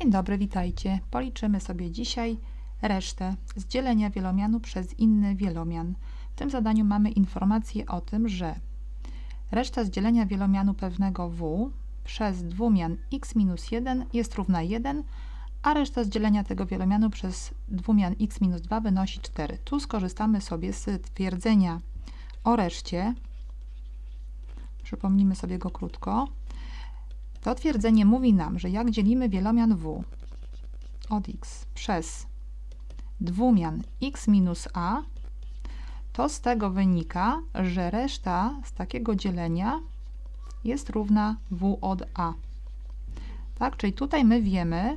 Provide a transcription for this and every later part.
Dzień dobry, witajcie. Policzymy sobie dzisiaj resztę z dzielenia wielomianu przez inny wielomian. W tym zadaniu mamy informację o tym, że reszta z dzielenia wielomianu pewnego w przez dwumian x minus 1 jest równa 1, a reszta z dzielenia tego wielomianu przez dwumian x minus 2 wynosi 4. Tu skorzystamy sobie z twierdzenia o reszcie. Przypomnijmy sobie go krótko. To twierdzenie mówi nam, że jak dzielimy wielomian w od x przez dwumian x minus a, to z tego wynika, że reszta z takiego dzielenia jest równa w od a. Tak, czyli tutaj my wiemy,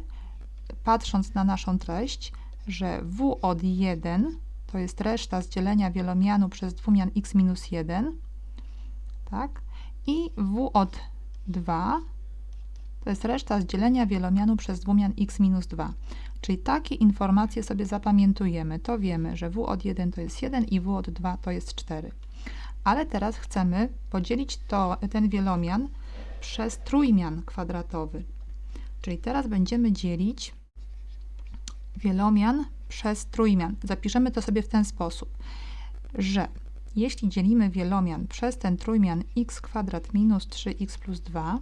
patrząc na naszą treść, że w od 1 to jest reszta z dzielenia wielomianu przez dwumian x minus 1, tak, i w od 2 to jest reszta z dzielenia wielomianu przez dwumian x minus 2. Czyli takie informacje sobie zapamiętujemy. To wiemy, że w od 1 to jest 1 i w od 2 to jest 4. Ale teraz chcemy podzielić to, ten wielomian przez trójmian kwadratowy. Czyli teraz będziemy dzielić wielomian przez trójmian. Zapiszemy to sobie w ten sposób, że jeśli dzielimy wielomian przez ten trójmian x kwadrat minus 3x plus 2,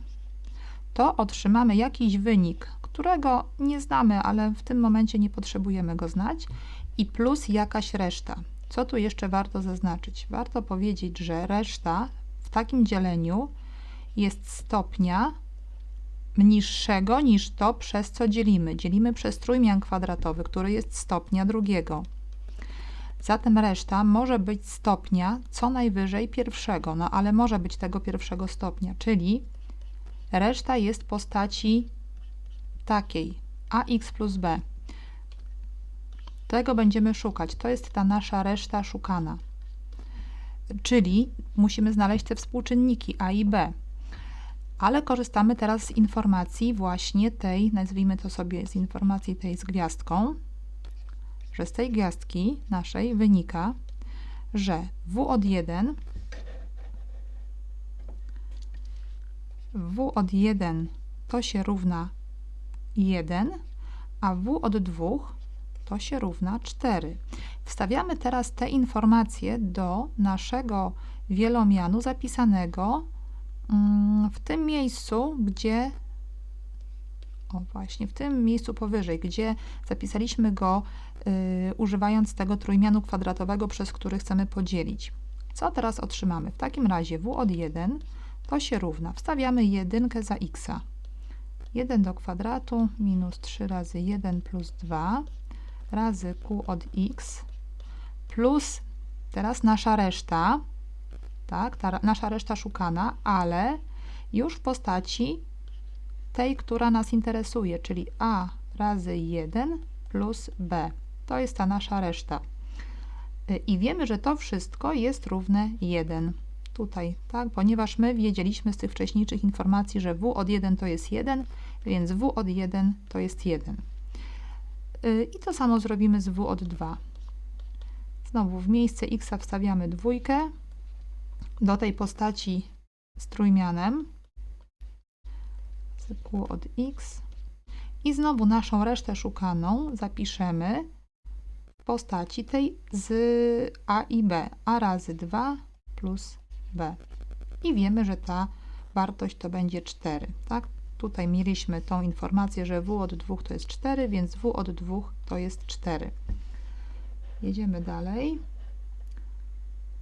to otrzymamy jakiś wynik, którego nie znamy, ale w tym momencie nie potrzebujemy go znać, i plus jakaś reszta. Co tu jeszcze warto zaznaczyć? Warto powiedzieć, że reszta w takim dzieleniu jest stopnia niższego niż to, przez co dzielimy. Dzielimy przez trójmian kwadratowy, który jest stopnia drugiego. Zatem reszta może być stopnia co najwyżej pierwszego, no ale może być tego pierwszego stopnia, czyli Reszta jest postaci takiej ax plus b. Tego będziemy szukać. To jest ta nasza reszta szukana. Czyli musimy znaleźć te współczynniki a i b. Ale korzystamy teraz z informacji właśnie tej, nazwijmy to sobie z informacji tej z gwiazdką, że z tej gwiazdki naszej wynika, że w od 1 w od 1 to się równa 1, a w od 2 to się równa 4. Wstawiamy teraz te informacje do naszego wielomianu zapisanego mm, w tym miejscu, gdzie o właśnie, w tym miejscu powyżej, gdzie zapisaliśmy go y, używając tego trójmianu kwadratowego, przez który chcemy podzielić. Co teraz otrzymamy? W takim razie w od 1 to się równa. Wstawiamy jedynkę za x. 1 do kwadratu minus 3 razy 1 plus 2 razy q od x plus teraz nasza reszta, tak, ta nasza reszta szukana, ale już w postaci tej, która nas interesuje, czyli a razy 1 plus b. To jest ta nasza reszta. Y, I wiemy, że to wszystko jest równe 1 tutaj, tak? Ponieważ my wiedzieliśmy z tych wcześniejszych informacji, że w od 1 to jest 1, więc w od 1 to jest 1. Y, I to samo zrobimy z w od 2. Znowu w miejsce x wstawiamy dwójkę do tej postaci z trójmianem z od x i znowu naszą resztę szukaną zapiszemy w postaci tej z a i b. a razy 2 plus b. I wiemy, że ta wartość to będzie 4, tak? Tutaj mieliśmy tą informację, że w od 2 to jest 4, więc w od 2 to jest 4. Jedziemy dalej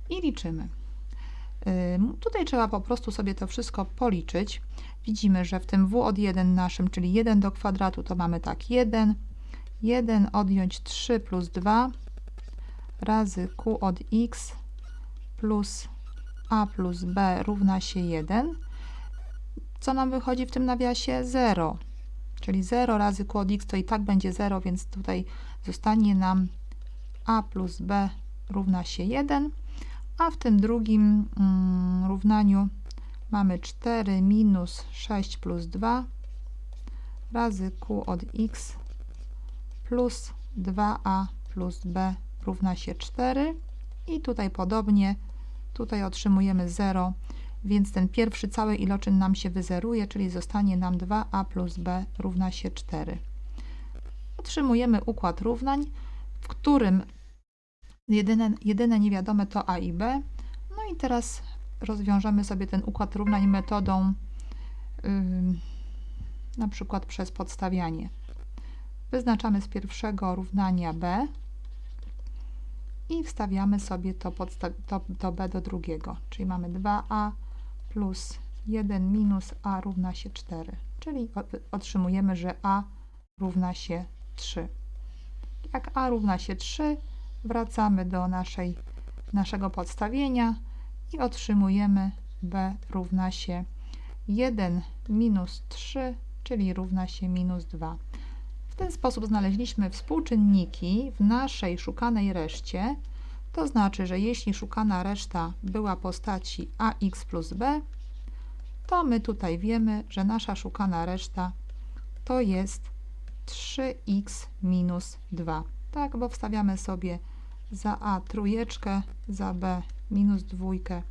i liczymy. Tutaj trzeba po prostu sobie to wszystko policzyć. Widzimy, że w tym w od 1 naszym, czyli 1 do kwadratu, to mamy tak 1, 1 odjąć 3 plus 2 razy q od x plus a plus b równa się 1, co nam wychodzi w tym nawiasie? 0. Czyli 0 razy q od x to i tak będzie 0, więc tutaj zostanie nam a plus b równa się 1, a w tym drugim mm, równaniu mamy 4 minus 6 plus 2 razy q od x plus 2a plus b równa się 4 i tutaj podobnie Tutaj otrzymujemy 0, więc ten pierwszy cały iloczyn nam się wyzeruje, czyli zostanie nam 2a plus b równa się 4. otrzymujemy układ równań, w którym jedyne, jedyne niewiadome to a i b. No i teraz rozwiążemy sobie ten układ równań metodą ym, na przykład przez podstawianie. Wyznaczamy z pierwszego równania b i wstawiamy sobie to, to, to b do drugiego, czyli mamy 2a plus 1 minus a równa się 4, czyli otrzymujemy, że a równa się 3. Jak a równa się 3, wracamy do naszej, naszego podstawienia i otrzymujemy b równa się 1 minus 3, czyli równa się minus 2. Ten sposób znaleźliśmy współczynniki w naszej szukanej reszcie. To znaczy, że jeśli szukana reszta była postaci ax plus b, to my tutaj wiemy, że nasza szukana reszta to jest 3x minus 2. Tak, bo wstawiamy sobie za a trójeczkę, za b minus dwójkę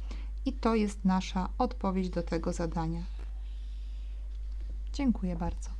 i to jest nasza odpowiedź do tego zadania. Dziękuję bardzo.